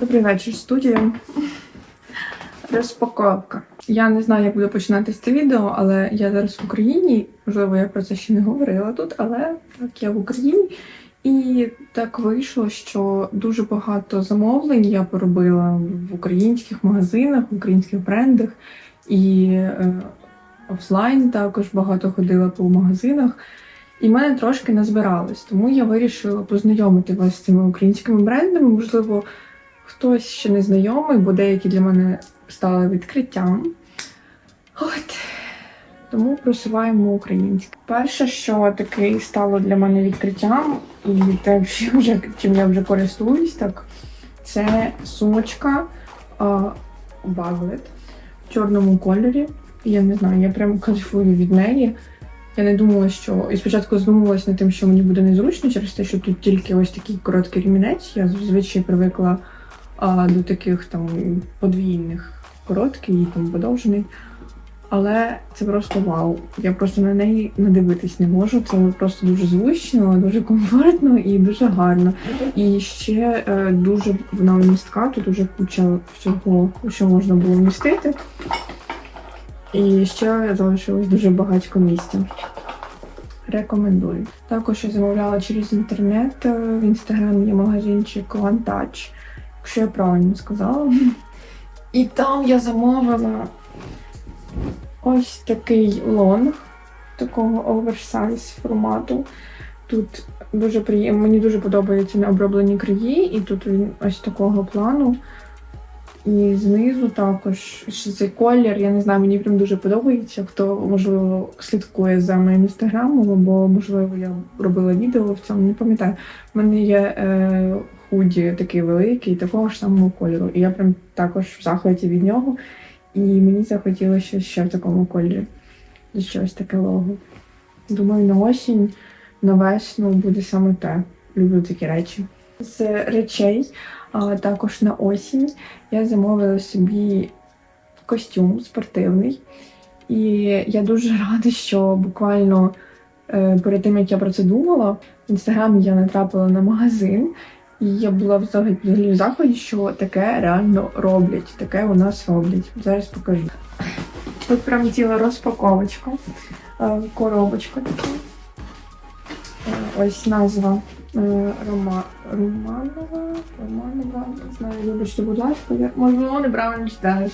Добрий вечір, студія. Розпаковка. Я не знаю, як буду починати з це відео, але я зараз в Україні. Можливо, я про це ще не говорила тут, але так я в Україні. І так вийшло, що дуже багато замовлень я поробила в українських магазинах, в українських брендах. І е, офлайн також багато ходила по магазинах. І в мене трошки назбиралось, тому я вирішила познайомити вас з цими українськими брендами. Можливо, хтось ще не знайомий, бо деякі для мене стали відкриттям. От. Тому просуваємо українське. Перше, що таке стало для мене відкриттям, і те, чим я вже користуюсь, так, це сумочка Баглет в чорному кольорі. Я не знаю, я прям кайфую від неї. Я не думала, що. І спочатку задумувалась над тим, що мені буде незручно через те, що тут тільки ось такий короткий ремінець. Я зазвичай привикла а, до таких там подвійних короткий і там подовжений. Але це просто вау. Я просто на неї надивитись не можу. Це просто дуже зручно, дуже комфортно і дуже гарно. І ще е, дуже вона містка, тут дуже куча всього, що можна було вмістити. І ще залишилось дуже багатько місця. Рекомендую. Також я замовляла через інтернет. е, В інстаграмі є магазинчик One Якщо я правильно сказала. І там я замовила ось такий лонг такого оверсайз формату. Тут дуже приємно, мені дуже подобаються необроблені краї, і тут він ось такого плану. І знизу також ще цей колір, я не знаю, мені прям дуже подобається. Хто, можливо, слідкує за моїм інстаграмом, або, можливо, я робила відео в цьому, не пам'ятаю. У мене є е, худі такий великий, такого ж самого кольору. І я прям також в захваті від нього. І мені захотілося ще в такому кольорі. Щось таке лого. Думаю, на осінь, на весну буде саме те. Люблю такі речі. З речей, а також на осінь, я замовила собі костюм спортивний. І я дуже рада, що буквально е, перед тим, як я про це думала, в інстаграмі я натрапила на магазин, і я була взагалі в заході, що таке реально роблять. Таке у нас роблять. Зараз покажу. Тут прям ціла розпаковочка, е, коробочка така. Е, Ось назва е, Рома... Романова. Романова, не знаю, вибачте, будь ласка, я можливо неправильно читаю.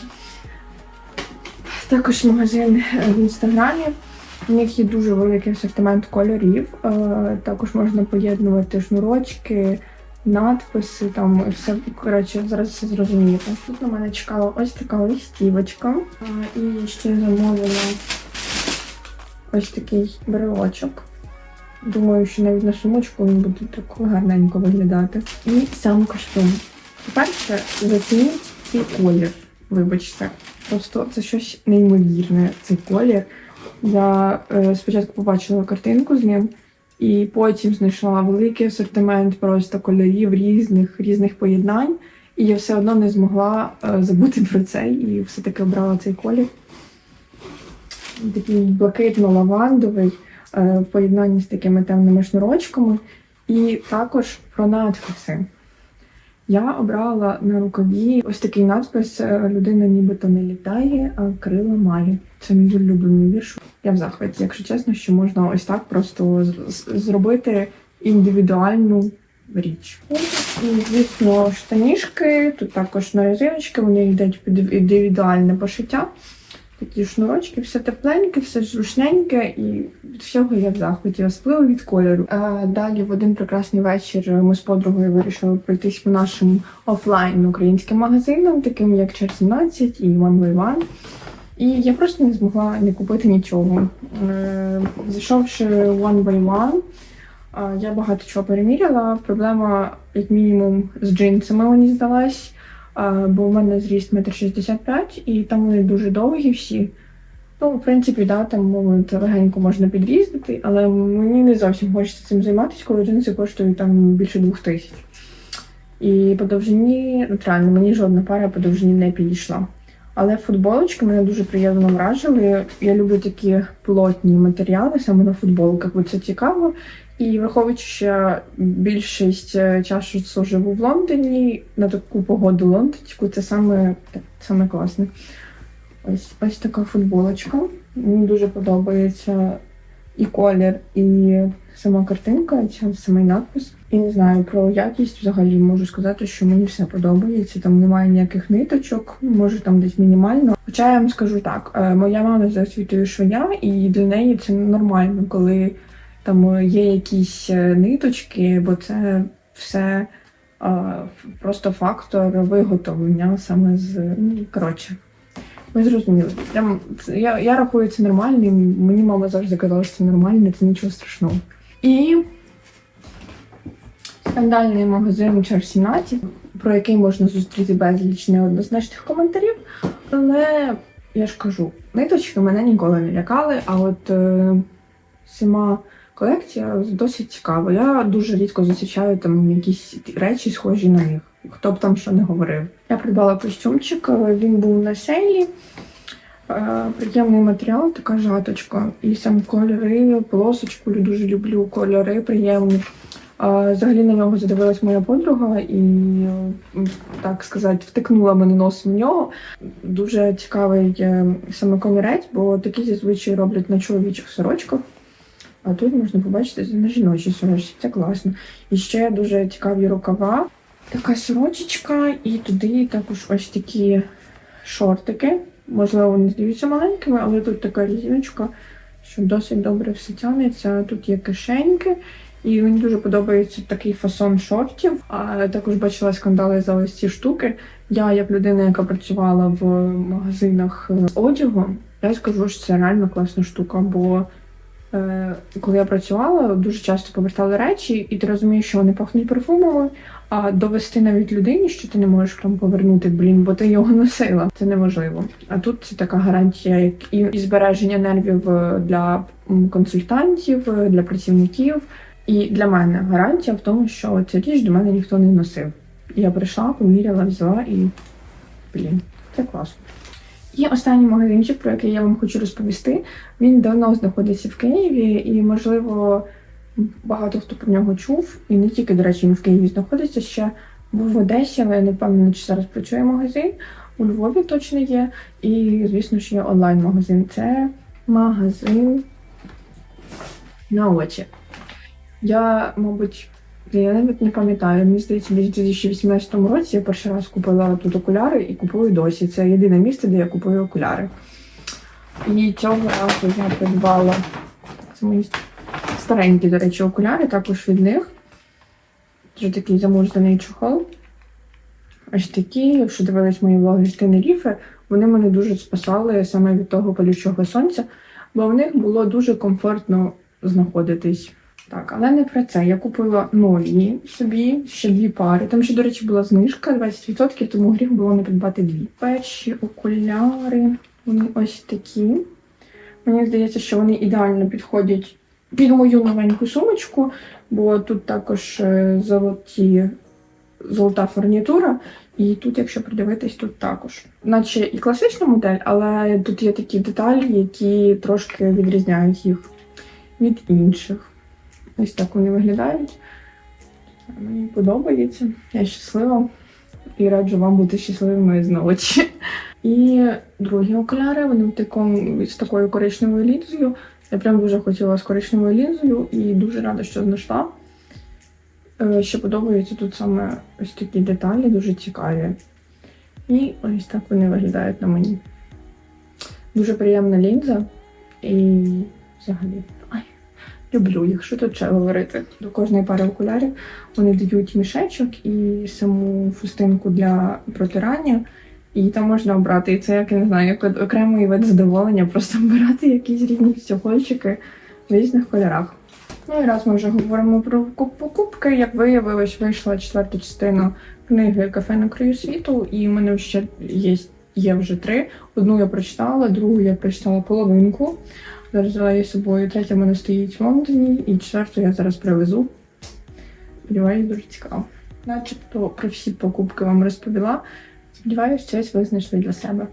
Також магазин в інстаграмі. У них є дуже великий асортимент кольорів. Також можна поєднувати шнурочки, надписи, там все. Коротше, зараз все зрозумієте. Тут на мене чекала ось така листівочка. І ще замовила ось такий брелочок. Думаю, що навіть на сумочку він буде так гарненько виглядати. І сам костюм. По-перше, зацініть цей колір. Вибачте. Просто це щось неймовірне, цей колір. Я е, спочатку побачила картинку з ним, і потім знайшла великий асортимент просто кольорів різних, різних поєднань. І я все одно не змогла е, забути про це і все-таки обрала цей колір. Такий блакитно-лавандовий е, в поєднанні з такими темними шнурочками. І також про надписи. Я обрала на рукаві ось такий надпис е, Людина нібито не літає, а крила має. Це мій улюблений вірш. Я в захваті, якщо чесно, що можна ось так просто з- зробити індивідуальну річ. Звісно, штанішки, тут також на резиночки, вони йдуть під індивідуальне пошиття. Такі шнурочки, все тепленьке, все зручненьке, і від всього я в захваті, особливо від кольору. А далі в один прекрасний вечір ми з подругою вирішили пройтись по нашим офлайн українським магазинам, таким як Чер 17 і One by One. І я просто не змогла не купити нічого. Е, Зайшовши One by One, я багато чого переміряла. Проблема, як мінімум, з джинсами мені здалась. Бо в мене зріст 1,65 м, і там вони дуже довгі всі. Ну, в принципі, да, там мовити легенько можна підрізати, але мені не зовсім хочеться цим займатися, коли джинси коштують там більше двох тисяч. І по довжині, от реально, мені жодна пара по довжині не підійшла. Але футболочки мене дуже приємно вражили. Я люблю такі плотні матеріали саме на футболках, бо це цікаво. І враховуючи, що більшість е, часу живу в Лондоні, на таку погоду лондонську, це саме, саме класне. Ось, ось така футболочка. Мені дуже подобається і колір, і сама картинка, і ця самий надпис. І не знаю про якість взагалі можу сказати, що мені все подобається. Там немає ніяких ниточок, може там десь мінімально. Хоча я вам скажу так, е, моя мама за освітою швея, і для неї це нормально, коли там є якісь е, ниточки, бо це все е, ф- просто фактор виготовлення саме з ну, коротше. Ви зрозуміли. Це- я, я рахую це нормальним. Мені мама завжди казала, що це нормально, це нічого страшного. І скандальний магазин Чарсінаті, про який можна зустріти безліч неоднозначних коментарів. Але я ж кажу, ниточки мене ніколи не лякали, а от е, сама колекція досить цікава. Я дуже рідко зустрічаю там якісь речі, схожі на них. Хто б там що не говорив. Я придбала костюмчик, він був на сейлі. Е, Приємний матеріал, така жаточка. І сам кольори, полосочку дуже люблю, кольори приємні. Взагалі на нього задивилась моя подруга і, так сказати, втикнула мене носом в нього. Дуже цікавий е, саме комірець, бо такі зазвичай роблять на чоловічих сорочках. А тут можна побачити на жіночій сорочці. Це класно. І ще дуже цікаві рукава. Така сорочечка, і туди також ось такі шортики. Можливо, вони здаються маленькими, але тут така різиночка, що досить добре все тягнеться. Тут є кишеньки, і мені дуже подобається такий фасон шортів. А також бачила скандали за ось ці штуки. Я, як людина, яка працювала в магазинах е, з одягом, я скажу, що це реально класна штука, бо коли я працювала, дуже часто повертали речі, і ти розумієш, що вони пахнуть парфумами, а довести навіть людині, що ти не можеш там повернути, блін, бо ти його носила. Це неможливо. А тут це така гарантія, як і, і збереження нервів е, для консультантів, е, для працівників. І для мене гарантія в тому, що ця річ до мене ніхто не носив. Я прийшла, поміряла, взяла і блін, це класно. І останній магазинчик, про який я вам хочу розповісти, він давно знаходиться в Києві, і, можливо, багато хто про нього чув. І не тільки, до речі, він в Києві знаходиться ще був в Одесі, але я не впевнена, чи зараз працює магазин. У Львові точно є. І, звісно ж, є онлайн-магазин. Це магазин на очі. Я, мабуть, я навіть не пам'ятаю. Мені здається, десь у 2018 році я перший раз купила тут окуляри і купую досі. Це єдине місце, де я купую окуляри. І цього разу я придбала це мої старенькі, до речі, окуляри, також від них. Вже такий замурзаний чохол. Ось такі, якщо дивились мої влоги з Тенеріфи, вони мене дуже спасали саме від того палючого сонця, бо в них було дуже комфортно знаходитись. Так, але не про це. Я купила нові собі, ще дві пари. Там ще, до речі, була знижка 20%, тому гріх було не придбати дві. Перші окуляри, вони ось такі. Мені здається, що вони ідеально підходять під мою новеньку сумочку, бо тут також е, золоті, золота фурнітура. І тут, якщо придивитись, тут також. Наче і класична модель, але тут є такі деталі, які трошки відрізняють їх від інших. Ось так вони виглядають. Мені подобається. Я щаслива і раджу вам бути щасливими з ночі. І другі окуляри, вони в такому, з такою коричневою лінзою. Я прям дуже хотіла з коричневою лінзою і дуже рада, що знайшла. Е, Ще подобаються тут саме ось такі деталі, дуже цікаві. І ось так вони виглядають на мені. Дуже приємна лінза. І взагалі. Люблю що тут ще говорити. До кожної пари окулярів вони дають мішечок і саму фустинку для протирання. І там можна обрати. І це як я не знаю, як окремий вид задоволення, просто обирати якісь різні стекольчики в різних кольорах. Ну і раз ми вже говоримо про покупки, як виявилось, вийшла четверта частина книги Кафе на краю світу, і в мене ще є, є вже три. Одну я прочитала, другу я прочитала половинку. Зараз взяла її з собою. Третя мене стоїть в Лондоні, і четверту я зараз привезу. Сподіваюсь, дуже цікаво. Начебто про всі покупки вам розповіла. Сподіваюсь, щось ви знайшли для себе.